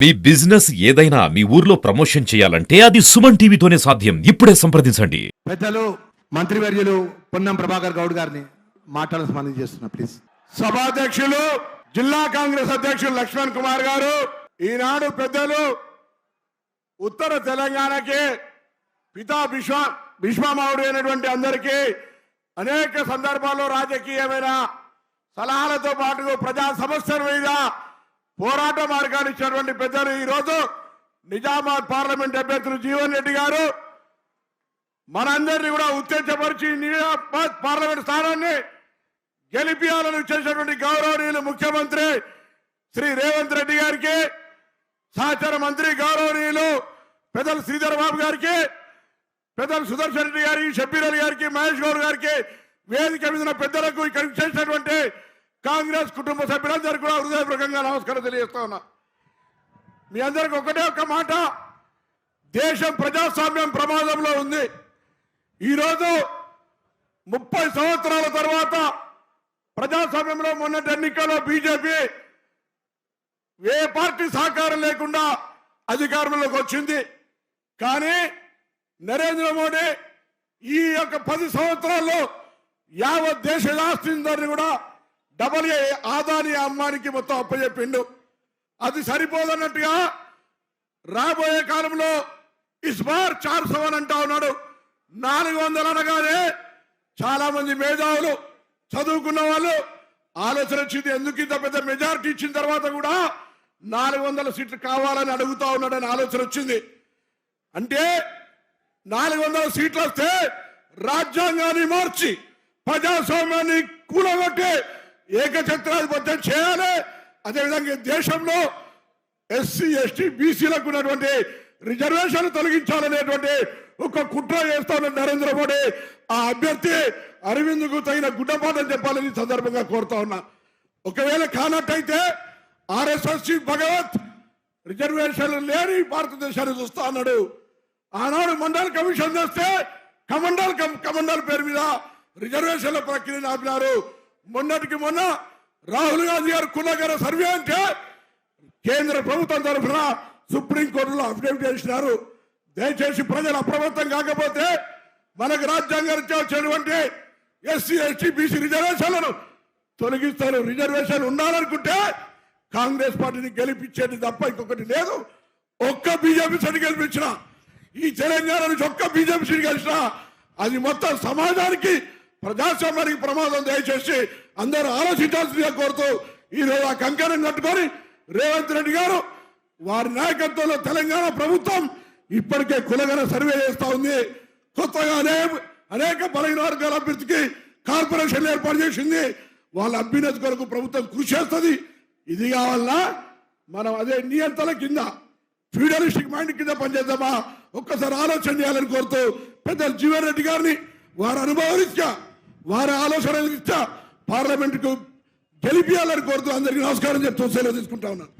మీ business ఏదైనా మీ ఊర్లో promotion చేయాలంటే అది సుమన్ టీవీతోనే సాధ్యం. ఇప్పుడే సంప్రదించండి. పెద్దలు మంత్రివర్యులు పొన్నం ప్రభాకర్ గౌడ్ గారిని మాట్లాడాల్సి మనం చేస్తున్నా ప్లీజ్. సభాధ్యక్షులు జిల్లా కాంగ్రెస్ అధ్యక్షులు లక్ష్మణ్ కుమార్ గారు ఈనాడు పెద్దలు ఉత్తర తెలంగాణకి పితా విశ్వ భీష్మామావుడు అయినటువంటి అందరికీ అనేక సందర్భాల్లో రాజకీయమైన సలహాలతో పాటు ప్రజా సమస్యల మీద పోరాట మార్గాన్ని ఇచ్చినటువంటి పెద్దలు ఈరోజు నిజామాబాద్ పార్లమెంట్ అభ్యర్థులు జీవన్ రెడ్డి గారు మనందరినీ కూడా ఉత్తేజపరిచి నిజామాబాద్ పార్లమెంట్ స్థానాన్ని గెలిపియాలని చేసినటువంటి గౌరవనీయులు ముఖ్యమంత్రి శ్రీ రేవంత్ రెడ్డి గారికి సహచర మంత్రి గౌరవనీయులు పెద్దలు శ్రీధర్ బాబు గారికి పెద్దలు సుదర్శన్ రెడ్డి గారికి షబ్బీర్ అలీ గారికి మహేష్ గౌడ్ గారికి వేదిక మీద పెద్దలకు ఇక్కడికి చేసినటువంటి కాంగ్రెస్ కుటుంబ సభ్యులందరికీ కూడా హృదయపూర్వకంగా నమస్కారం తెలియజేస్తా ఉన్నా. మీ అందరికి ఒకటే ఒక మాట. దేశం ప్రజాస్వామ్యం ప్రమాదంలో ఉంది. ఈరోజు ముప్పై సంవత్సరాల తర్వాత ప్రజాస్వామ్యంలో మొన్నటి ఎన్నికల్లో బీజేపీ ఏ పార్టీ సహకారం లేకుండా అధికారంలోకి వచ్చింది. కానీ నరేంద్ర మోడీ ఈ యొక్క పది సంవత్సరాల్లో యావత్ దేశ ఆస్తిని కూడా డబల్ ఏ ఆదాని అమ్మానికి మొత్తం అప్పచెప్పిండు. అది సరిపోదన్నట్టుగా రాబోయే కాలంలో ఇస్బార్ చార్ సవన్ అంటా ఉన్నాడు. నాలుగు వందలు అనగానే చాలా మంది మేధావులు చదువుకున్న వాళ్ళు ఆలోచన వచ్చింది ఎందుకు ఇంత పెద్ద మెజారిటీ ఇచ్చిన తర్వాత కూడా నాలుగు వందల సీట్లు కావాలని అడుగుతా ఉన్నాడని ఆలోచన వచ్చింది. అంటే నాలుగు వందల సీట్లు వస్తే రాజ్యాంగాన్ని మార్చి ప్రజాస్వామ్యాన్ని కూలగొట్టే ఏకఛత్రాధిపత్యం చేయాలి. అదేవిధంగా ఈ దేశంలో ఎస్సీ ఎస్టీ బీసీలకు ఉన్నటువంటి రిజర్వేషన్ తొలగించాలనేటువంటి ఒక కుట్ర చేస్తా ఉన్న నరేంద్ర మోడీ ఆ అభ్యర్థి అరవింద్కు తగిన గుడ్డపాఠం చెప్పాలని సందర్భంగా కోరుతా ఉన్నా. ఒకవేళ కానట్టయితే ఆర్ఎస్ఎస్ చీఫ్ భగవత్ రిజర్వేషన్లు లేని భారతదేశాన్ని చూస్తా అన్నాడు. ఆనాడు మండల్ కమిషన్ చేస్తే కమండల్ కం- కమండల్ పేరు మీద రిజర్వేషన్ల ప్రక్రియను ఆపినారు. మొన్నటికి మొన్న రాహుల్ గాంధీ గారు కులగర సర్వే అంటే కేంద్ర ప్రభుత్వం తరఫున సుప్రీంకోర్టులో అఫిడవిట్ చేసినారు దయచేసి ప్రజలు అప్రమత్తం కాకపోతే మనకు రాజ్యాంగం వచ్చినటువంటి ఎస్సీ ఎస్టీ బీసీ రిజర్వేషన్లను తొలగిస్తారు. రిజర్వేషన్ ఉండాలనుకుంటే కాంగ్రెస్ పార్టీని గెలిపించేది తప్ప ఇంకొకటి లేదు. ఒక్క బీజేపీ సీటు గెలిపించిన ఈ తెలంగాణ నుంచి ఒక్క బీజేపీ సీటు గెలిచిన అది మొత్తం సమాజానికి ప్రజాస్వామ్యానికి ప్రమాదం దయచేసి అందరూ ఆలోచించాల్సిందిగా కోరుతూ ఈ రోజు ఆ కంకణం కట్టుకొని రేవంత్ రెడ్డి గారు వారి నాయకత్వంలో తెలంగాణ ప్రభుత్వం ఇప్పటికే కులగన సర్వే చేస్తూ ఉంది. కొత్తగా అనే- అనేక బలహీన వర్గాల అభ్యర్థికి కార్పొరేషన్ ఏర్పాటు చేసింది. వాళ్ళ అభ్యున్నతి కొరకు ప్రభుత్వం కృషి చేస్తుంది. ఇది కావాలన్నా మనం అదే నియంత్రణ కింద ఫ్యూడలిస్టిక్ మైండ్ కింద పనిచేద్దామా? ఒక్కసారి ఆలోచన చేయాలని కోరుతూ పెద్ద జీవన్ రెడ్డి గారిని వారి అనుభవరీత్యా వారి ఆలోచన రీత్యా పార్లమెంటుకు గెలిపియాలని కోరుతూ అందరికీ నమస్కారం చెప్తూ సెలవు తీసుకుంటా ఉన్నాను.